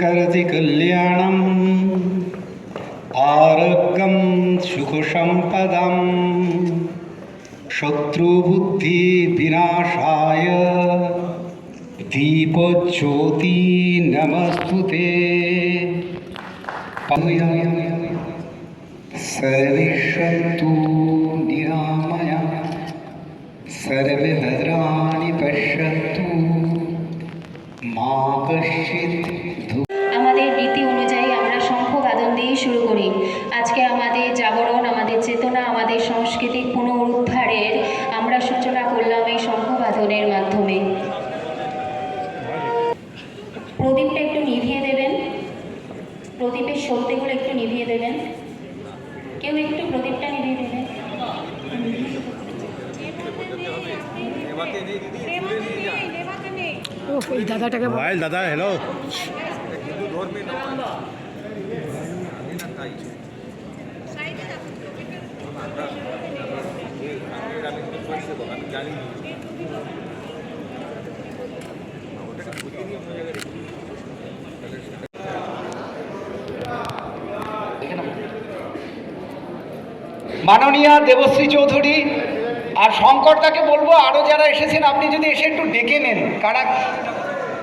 करति कल्याणम्। आरोग्यं सुखसम्पदम्। शत्रुबुद्धिविनाशाय। दीपज्योति नमस्तु ते सर्वेषन्तु निरामय। सर्वे भद्राणि पश्यन्तु। मा कश्चित् একটু প্রদীপটা নিভিয়ে দেবেন ওই দাদাটাকে। মোবাইল দাদা হ্যালো মাননীয়া দেবশ্রী চৌধুরী, আর শঙ্করদাকে বলব আরও যারা এসেছেন, আপনি যদি এসে একটু ডেকে নেন। কারা?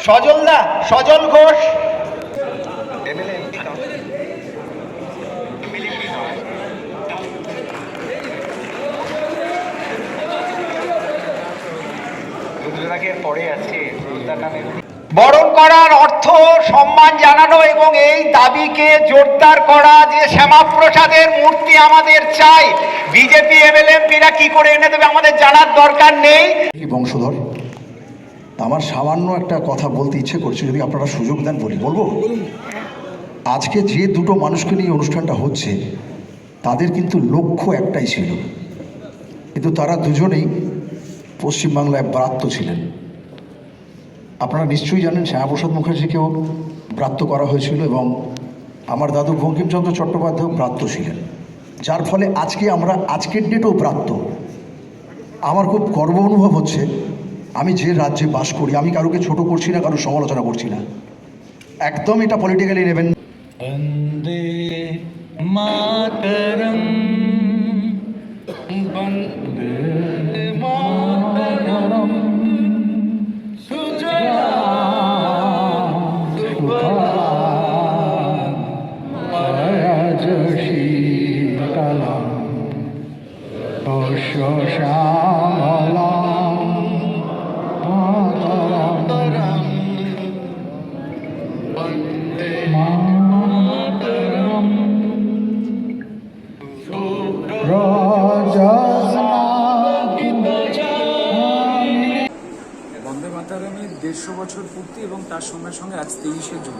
সজলদা সজল ঘোষ। পরে আছে বরণ করার অর্থ সম্মান জানানো এবং এই দাবিকে জোরদার করা যে শ্যামাপ্রসাদের মূর্তি আমাদের চাই। বিজেপি এমএলএমপিরা কি করে এনে দেবে আমাদের জানার দরকার নেই। বংশধর, আমার সামান্য একটা কথা বলতে ইচ্ছে করছে, যদি আপনারা সুযোগ দেন বলি। বলব? আজকে যে দুটো মানুষকে নিয়ে অনুষ্ঠানটা হচ্ছে, তাদের কিন্তু লক্ষ্য একটাই ছিল। কিন্তু তারা দুজনেই পশ্চিমবাংলায় ব্রাত্য ছিলেন। আপনারা নিশ্চয়ই জানেন শ্যামাপ্রসাদ মুখার্জিকেও ব্রাত্য করা হয়েছিল এবং আমার দাদু বঙ্কিমচন্দ্র চট্টোপাধ্যায়ও ব্রাত্য ছিলেন। যার ফলে আজকে আমরা, আজকের ডেটেও প্রাপ্ত আমার খুব গর্ব অনুভব হচ্ছে, আমি যে রাজ্যে বাস করি, আমি কারোকে ছোট করছি না, কারোর সমালোচনা করছি না। একদম এটা পলিটিক্যালি নেবেন বন্দে মাতারামের দেড়শো বছর পূর্তি এবং তার সঙ্গে সঙ্গে আজ তেইশে জুন।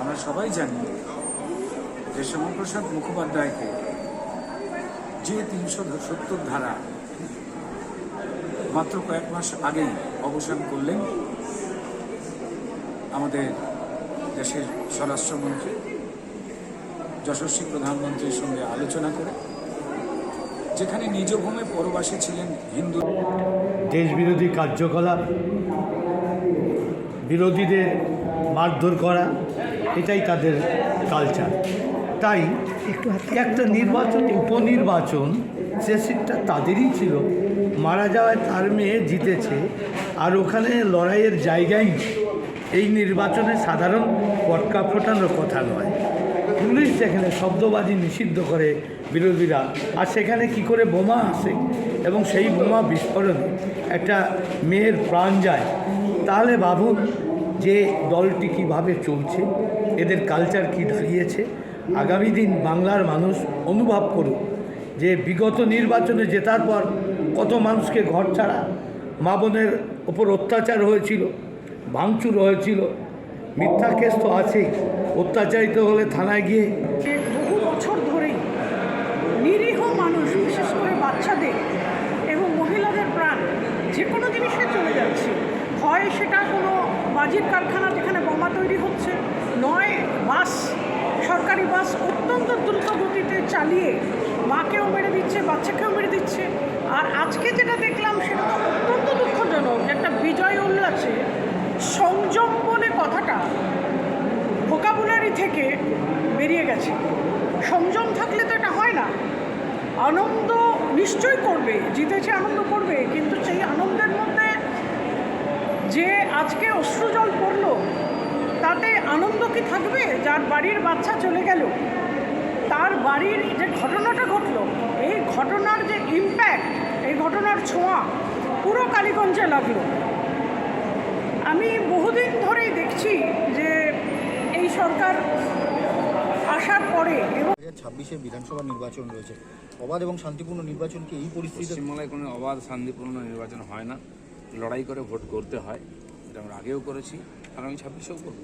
আমরা সবাই জানি যে শ্যামাপ্রসাদ মুখোপাধ্যায়কে যে তিনশো সত্তর ধারা মাত্র কয়েক মাস আগেই অবসান করলেন আমাদের দেশের স্বরাষ্ট্রমন্ত্রী, যশস্বী প্রধানমন্ত্রীর সঙ্গে আলোচনা করে, যেখানে নিজ ভূমে পরবাসী ছিলেন হিন্দু দেশ বিরোধী কার্যকলাপ, বিরোধীদের মারধর করা, এটাই তাদের কালচার তাই একটা নির্বাচন, উপনির্বাচন সে সিটটা তাদেরই ছিল, মারা যাওয়ায় তার মেয়ে জিতেছে, আর ওখানে লড়াইয়ের জায়গায় নেই। এই নির্বাচনে সাধারণ পটকা ফোটানোর কথা নয় পুলিশ যেখানে শব্দবাজি নিষিদ্ধ করে বিরোধীরা, আর সেখানে কি করে বোমা আসে, এবং সেই বোমা বিস্ফোরণে একটা মেয়ের প্রাণ যায়, তাহলে ভাবুন যে দলটি কীভাবে চলছে, এদের কালচার কি দাঁড়িয়েছে আগামী দিন বাংলার মানুষ অনুভব করুক যে বিগত নির্বাচনে জেতার পর কত মানুষকে ঘর ছাড়া মা বোনের ওপর অত্যাচার হয়েছিল, ভাঙচুর হয়েছিল, মিথ্যা কেস তো আছেই, অত্যাচারিত হলে থানায় গিয়ে বহু বছর ধরেই নিরীহ মানুষ, বিশেষ করে বাচ্চাদের এবং মহিলাদের প্রাণ যে কোনো জিনিসে চলে যাচ্ছে। হয় সেটা কোনো বাজির কারখানা যেখানে বোমা তৈরি হচ্ছে আছে। সংযম থাকলে তো এটা হয় না। আনন্দ নিশ্চয় করবে, জিতেছে আনন্দ করবে, কিন্তু সেই আনন্দের মধ্যে যে আজকে অশ্রুজল পড়ল, তাতে আনন্দ কি থাকবে? যার বাড়ির বাচ্চা চলে গেল, তার বাড়ির যে ঘটনাটা ঘটলো, এই ঘটনার যে ইম্প্যাক্ট এই ঘটনার ছোঁয়া পুরো কালীগঞ্জে লাগল। আমি বহুদিন ধরেই দেখছি যে এই সরকার পরে ছাব্বিশে বিধানসভা নির্বাচন রয়েছে। অবাধ এবং শান্তিপূর্ণ নির্বাচন কি এই পরিস্থিতিতে পশ্চিমবাংলায় কোনো অবাধ শান্তিপূর্ণ নির্বাচন হয় না। লড়াই করে ভোট করতে হয় এটা আমরা আগেও করেছি। আগামী ছাব্বিশেও করব।